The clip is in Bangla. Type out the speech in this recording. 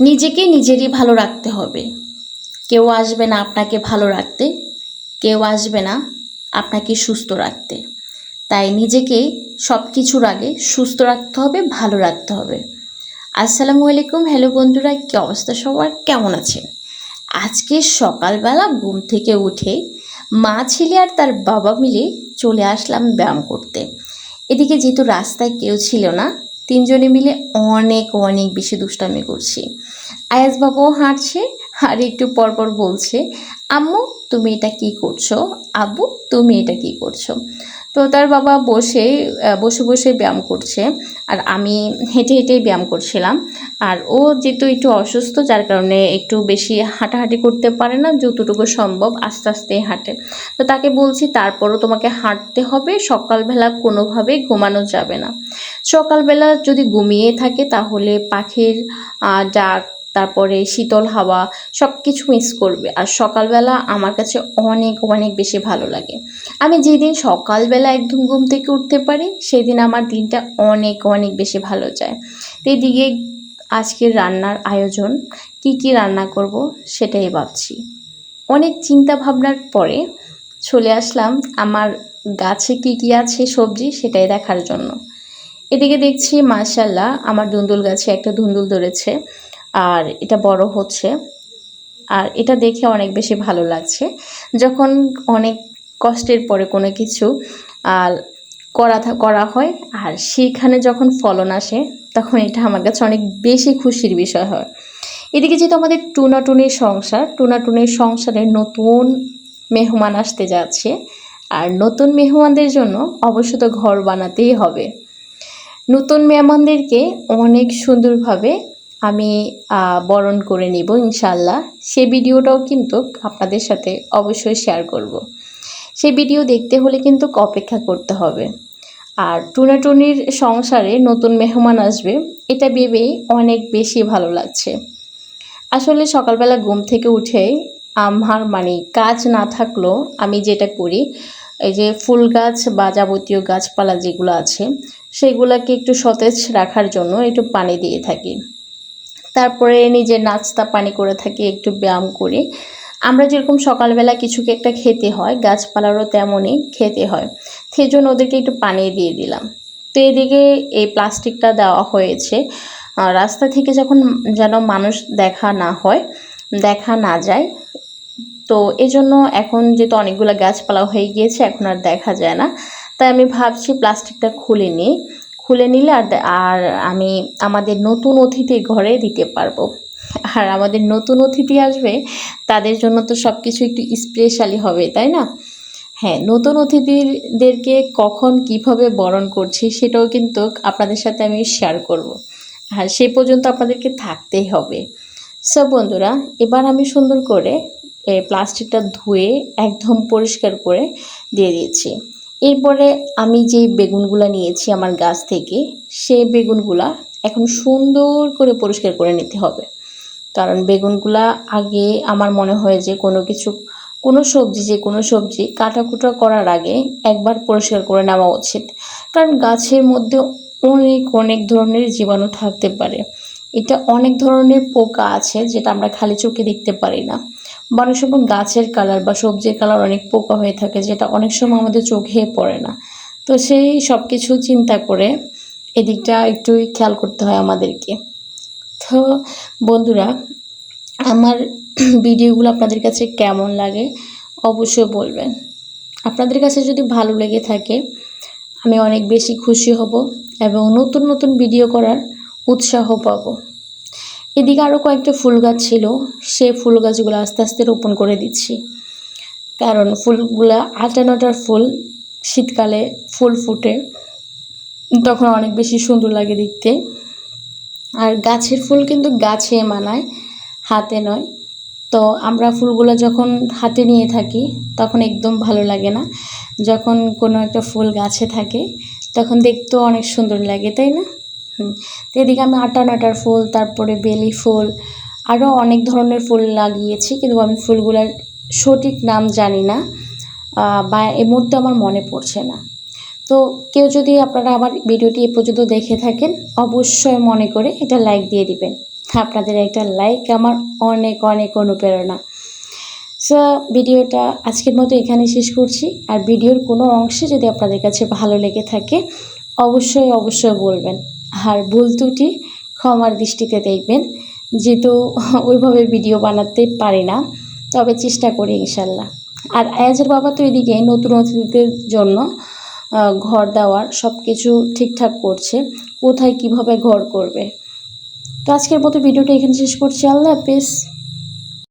নিজেকে নিজেরই ভালো রাখতে হবে। কেউ আসবে না আপনাকে ভালো রাখতে, কেউ আসবে না আপনাকে সুস্থ রাখতে। তাই নিজেকে সব কিছুর আগে সুস্থ রাখতে হবে, ভালো রাখতে হবে। আসসালামু আলাইকুম, হ্যালো বন্ধুরা, কী অবস্থা সবার? কেমন আছেন? আজকে সকালবেলা ঘুম থেকে উঠে মা ছেলে আর তার বাবা মিলে চলে আসলাম ব্যায়াম করতে। এদিকে যেহেতু রাস্তায় কেউ ছিল না তিনজনে মিলে অনেক অনেক বেশি দুষ্টামি করছি। আয়াস বাবু হাঁটছে, আর একটু পরপর বলছে, আম্মু, তুমি এটা কি করছ? আব্বু, তুমি এটা কি করছ? তো তার বাবা বসে বসে বসে ব্যায়াম করছে। আর আমি হেঁটে হেঁটেই ব্যায়াম করছিলাম। আর ও যেহেতু একটু অসুস্থ, যার কারণে একটু বেশি হাঁটাহাঁটি করতে পারে না, যতটুকু সম্ভব আস্তে আস্তে হাঁটে। তো তাকে বলছি, তারপরও তোমাকে হাঁটতে হবে, সকালবেলা কোনোভাবে ঘুমানো যাবে না। সকালবেলা যদি ঘুমিয়ে থাকে, তাহলে পাখির ডাক তারপরে শীতল হাওয়া সব কিছু মিস করবে। আর সকালবেলা আমার কাছে অনেক অনেক বেশি ভালো লাগে। আমি যেদিন সকালবেলা একদম ঘুম থেকে উঠতে পারি, সেদিন আমার দিনটা অনেক অনেক বেশি ভালো যায়। তো এদিকে আজকের রান্নার আয়োজন, কি কি রান্না করব সেটাই ভাবছি। অনেক চিন্তা ভাবনার পরে চলে আসলাম আমার গাছে কি কি আছে সবজি সেটাই দেখার জন্য। এদিকে দেখছি মাশাল্লাহ আমার ধুন্দুল গাছে একটা ধুন্দুল ধরেছে। আর এটা বড় হচ্ছে। আর এটা দেখে অনেক বেশি ভালো লাগছে। যখন অনেক কষ্টের পরে কোনো কিছু আর করা করা হয়, আর সেখানে যখন ফলন আসে, তখন এটা আমার কাছে অনেক বেশি খুশির বিষয় হয়। এদিকে যেহেতু আমাদের টুনাটুনির সংসার টুনাটুনির সংসারে নতুন মেহমান আসতে যাচ্ছে, আর নতুন মেহমানদের জন্য অবশ্য তো ঘর বানাতেই হবে। নতুন মেহমানদেরকে অনেক সুন্দরভাবে আমি বরণ করে নিব ইনশাল্লাহ সে ভিডিওটাও কিন্তু আপনাদের সাথে অবশ্যই শেয়ার করব। সে ভিডিও দেখতে হলে কিন্তু অপেক্ষা করতে হবে। আর টুনাটুনির সংসারে নতুন মেহমান আসবে, এটা ভেবেই অনেক বেশি ভালো লাগছে। আসলে সকালবেলা ঘুম থেকে উঠে আমার মানে কাজ না থাকলেও আমি যেটা করি, এই যে ফুল গাছ বা যাবতীয় গাছপালা যেগুলো আছে, সেগুলোকে একটু সতেজ রাখার জন্য একটু পানি দিয়ে থাকি। তারপরে নিজের নাস্তা পানি করে থাকি, একটু ব্যায়াম করি। আমরা যেরকম সকালবেলা কিছুকে একটা খেতে হয়, গাছপালারও তেমনই খেতে হয়। সেই জন্য ওদেরকে একটু পানি দিয়ে দিলাম। তো এদিকে এই প্লাস্টিকটা দেওয়া হয়েছে। রাস্তা থেকে যখন যেন মানুষ দেখা না হয়, দেখা না যায়, তো এজন্য এখন যেহেতু অনেকগুলো গাছপালা হয়ে গিয়েছে, এখন আর দেখা যায় না। তাই আমি ভাবছি প্লাস্টিকটা খুলে নিই। খুলে নিলে আর আর আমি আমাদের নতুন অতিথির ঘরে দিতে পারব। আর আমাদের নতুন অতিথি আসবে, তাদের জন্য তো সব কিছু একটু স্পেশালি হবে, তাই না? হ্যাঁ নতুন অতিথিদেরকে কখন কীভাবে বরণ করছি সেটাও কিন্তু আপনাদের সাথে আমি শেয়ার করব। আর সে পর্যন্ত আপনাদেরকে থাকতেই হবে। সব বন্ধুরা, এবার আমি সুন্দর করে প্লাস্টিকটা ধুয়ে একদম পরিষ্কার করে দিয়ে দিয়েছি এরপরে আমি যে বেগুনগুলো নিয়েছি আমার গাছ থেকে সেই বেগুনগুলা এখন সুন্দর করে পরিষ্কার করে নিতে হবে। কারণ বেগুনগুলা আগে আমার মনে হয় যে কোনো কিছু, কোনো সবজি, যে কোনো সবজি কাটাকুটা করার আগে একবার পরিষ্কার করে নেওয়া উচিত। কারণ গাছের মধ্যে অনেক অনেক ধরনের জীবাণু থাকতে পারে। এটা অনেক ধরনের পোকা আছে যেটা আমরা খালি চোখে দেখতে পারি না। বা অনেক সময় গাছের কালার বা সবজির কালার অনেক পোকা হয়ে থাকে যেটা অনেক সময় আমাদের চোখে পড়ে না। তো সেই সব কিছু চিন্তা করে এদিকটা একটু খেয়াল করতে হয় আমাদেরকে। তো বন্ধুরা, আমার ভিডিওগুলো আপনাদের কাছে কেমন লাগে অবশ্যই বলবেন। আপনাদের কাছে যদি ভালো লেগে থাকে, আমি অনেক বেশি খুশি হব এবং নতুন নতুন ভিডিও করার উৎসাহ পাবো। এদিকে আরও কয়েকটা ফুল গাছ ছিল, সে ফুল গাছগুলো আস্তে আস্তে রোপণ করে দিচ্ছি। কারণ ফুলগুলো আটা নটার ফুল, শীতকালে ফুল ফুটে, তখন অনেক বেশি সুন্দর লাগে দেখতে। আর গাছের ফুল কিন্তু গাছে মানায়, হাতে নয়। তো আমরা ফুলগুলো যখন হাতে নিয়ে থাকি, তখন একদম ভালো লাগে না। যখন কোনো একটা ফুল গাছে থাকে, তখন দেখতেও অনেক সুন্দর লাগে, তাই না? তো এদিকে আমি আটা নাটার ফুল, তারপরে বেলি ফুল আরও অনেক ধরনের ফুল লাগিয়েছি, কিন্তু আমি ফুলগুলার সঠিক নাম জানি না বা এই মুহূর্তে আমার মনে পড়ছে না। তো কেউ যদি আপনারা আমার ভিডিওটি এ পর্যন্ত দেখে থাকেন, অবশ্যই মনে করে এটা লাইক দিয়ে দিবেন। আপনাদের একটা লাইক আমার অনেক অনেক অনুপ্রেরণা। সো ভিডিওটা আজকের মতো এখানে শেষ করছি। আর ভিডিওর কোনো অংশে যদি আপনাদের কাছে ভালো লেগে থাকে, অবশ্যই অবশ্যই বলবেন। আর ভুল ত্রুটি ক্ষমার দৃষ্টিতে দেখবেন। যেহেতু ওইভাবে ভিডিও বানাতে পারি না, তবে চেষ্টা করি ইনশাল্লাহ। আর আয়াজের বাবা তো এদিকে নতুন অতিথিদের জন্য ঘর দেওয়ার সব কিছু ঠিকঠাক করছে। কোথায় কীভাবে ঘর করবে? তো আজকের মতো ভিডিওটা এখানে শেষ করছি। আল্লাহ হাফেজ।